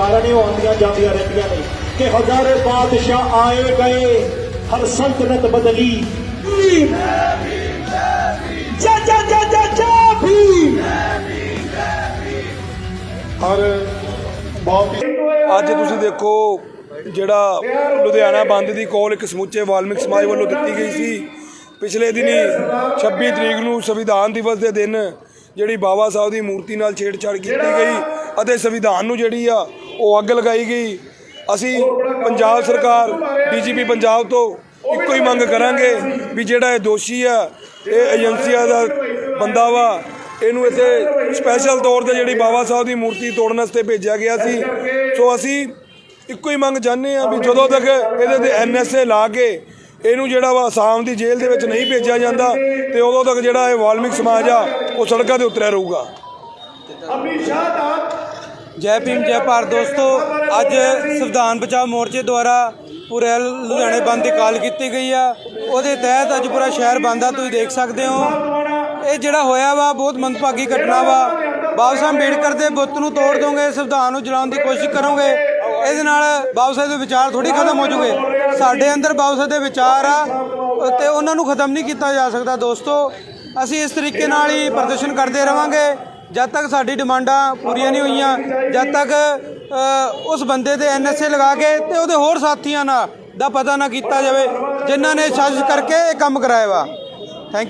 ਸਰਕਾਰਾਂ ਨੇ ਉਹ ਆਉਂਦੀਆਂ ਜਾਂਦੀਆਂ ਰਹਿੰਦੀਆਂ ਨੇ। ਕਿ ਹਜ਼ਾਰੇ ਬਾਦਸ਼ਾਹ ਆਏ ਗਏ ਹਰ ਸੰਤਨਤ ਬਦਲੀ। ਭੀਮ ਜਾ ਜਾ ਜਾ ਜਾ ਜਾ ਭੀਮ। ਔਰ ਬਹੁਤ ਹੀ ਅੱਜ ਤੁਸੀਂ ਦੇਖੋ ਜਿਹੜਾ ਲੁਧਿਆਣਾ ਬੰਦ ਦੀ ਕੋਲ ਇੱਕ ਸਮੁੱਚੇ ਵਾਲਮਿਕ ਸਮਾਜ ਵੱਲੋਂ ਦਿੱਤੀ ਗਈ ਸੀ। ਪਿਛਲੇ ਦਿਨੀ 26 ਤਰੀਕ ਨੂੰ ਸੰਵਿਧਾਨ ਦਿਵਸ ਦੇ ਦਿਨ ਜਿਹੜੀ ਬਾਬਾ ਸਾਹਿਬ ਦੀ ਮੂਰਤੀ ਨਾਲ ਛੇੜਛਾੜ ਕੀਤੀ ਗਈ ਅਤੇ ਸੰਵਿਧਾਨ ਨੂੰ ਜਿਹੜੀ ਆ ਉਹ ਅੱਗ ਲਗਾਈ ਗਈ। ਅਸੀਂ ਪੰਜਾਬ ਸਰਕਾਰ, ਡੀਜੀਪੀ ਪੰਜਾਬ ਤੋਂ ਇੱਕੋ ਹੀ ਮੰਗ ਕਰਾਂਗੇ ਵੀ ਜਿਹੜਾ ਇਹ ਦੋਸ਼ੀ ਆ, ਇਹ ਏਜੰਸੀਆਂ ਦਾ ਬੰਦਾ ਵਾ, ਇਹਨੂੰ ਇੱਥੇ ਸਪੈਸ਼ਲ ਤੌਰ ਤੇ ਜਿਹੜੀ ਬਾਬਾ ਸਾਹਿਬ ਦੀ ਮੂਰਤੀ ਤੋੜਨ ਵਾਸਤੇ ਭੇਜਿਆ ਗਿਆ ਸੀ। ਸੋ ਅਸੀਂ ਇੱਕੋ ਹੀ ਮੰਗ ਚਾਹੁੰਦੇ ਆ ਵੀ ਜਦੋਂ ਤੱਕ ਇਹਦੇ ਤੇ ਐਨਐਸਏ ਲਾ ਕੇ ਇਹਨੂੰ ਜਿਹੜਾ ਵਾ ਆਸਾਮ ਦੀ ਜੇਲ੍ਹ ਦੇ ਵਿੱਚ ਨਹੀਂ ਭੇਜਿਆ ਜਾਂਦਾ ਤੇ ਉਦੋਂ ਤੱਕ ਜਿਹੜਾ ਇਹ ਵਾਲਮਿਕ ਸਮਾਜ ਆ, ਉਹ ਸੜਕਾਂ ਤੇ ਉਤਰਿਆ ਰਹੂਗਾ। ਜੈ ਭੀਮ, ਜੈ ਭਾਰਤ ਦੋਸਤੋ, ਅੱਜ ਸੰਵਿਧਾਨ ਬਚਾਓ ਮੋਰਚੇ ਦੁਆਰਾ ਪੂਰੇ ਲੁਧਿਆਣੇ ਬੰਦ ਦੀ ਕਾਲ ਕੀਤੀ ਗਈ ਆ। ਉਹਦੇ ਤਹਿਤ ਅੱਜ ਪੂਰਾ ਸ਼ਹਿਰ ਬੰਦ ਆ, ਤੁਸੀਂ ਦੇਖ ਸਕਦੇ ਹੋ। ਇਹ ਜਿਹੜਾ ਹੋਇਆ ਵਾ, ਬਹੁਤ ਮੰਦਭਾਗੀ ਘਟਨਾ ਵਾ। ਬਾਬਾ ਸਾਹਿਬ ਅੰਬੇਡਕਰ ਦੇ ਬੁੱਤ ਨੂੰ ਤੋੜ ਦੋਗੇ, ਸੰਵਿਧਾਨ ਨੂੰ ਜਲਾਉਣ ਦੀ ਕੋਸ਼ਿਸ਼ ਕਰੋਗੇ, ਇਹਦੇ ਨਾਲ ਬਾਬਾ ਸਾਹਿਬ ਦੇ ਵਿਚਾਰ ਥੋੜੀ ਖਤਮ ਹੋ ਜੂਗੇ। ਸਾਡੇ ਅੰਦਰ ਬਾਬਾ ਸਾਹਿਬ ਦੇ ਵਿਚਾਰ ਆ, ਤੇ ਉਹਨਾਂ ਨੂੰ ਖਤਮ ਨਹੀਂ ਕੀਤਾ ਜਾ ਸਕਦਾ ਦੋਸਤੋ। ਅਸੀਂ ਇਸ ਤਰੀਕੇ ਨਾਲ ਹੀ ਪ੍ਰਦਰਸ਼ਨ ਕਰਦੇ ਰਵਾਂਗੇ। ਜਦ ਤੱਕ ਸਾਡੀ ਡਿਮਾਂਡਾਂ ਪੂਰੀਆਂ ਨਹੀਂ ਹੋਈਆਂ, ਜਦ ਤੱਕ ਉਸ ਬੰਦੇ ਤੇ ਐਨਐਸਏ ਲਗਾ ਕੇ ਤੇ ਉਹਦੇ ਹੋਰ ਸਾਥੀਆਂ ਨਾਲ ਦਾ ਪਤਾ ਨਾ ਕੀਤਾ ਜਾਵੇ, ਜਿਨ੍ਹਾਂ ਨੇ ਸਾਜ਼ਿਸ਼ ਕਰਕੇ ਇਹ ਕੰਮ ਕਰਾਇਆ ਵਾ। ਥੈਂਕ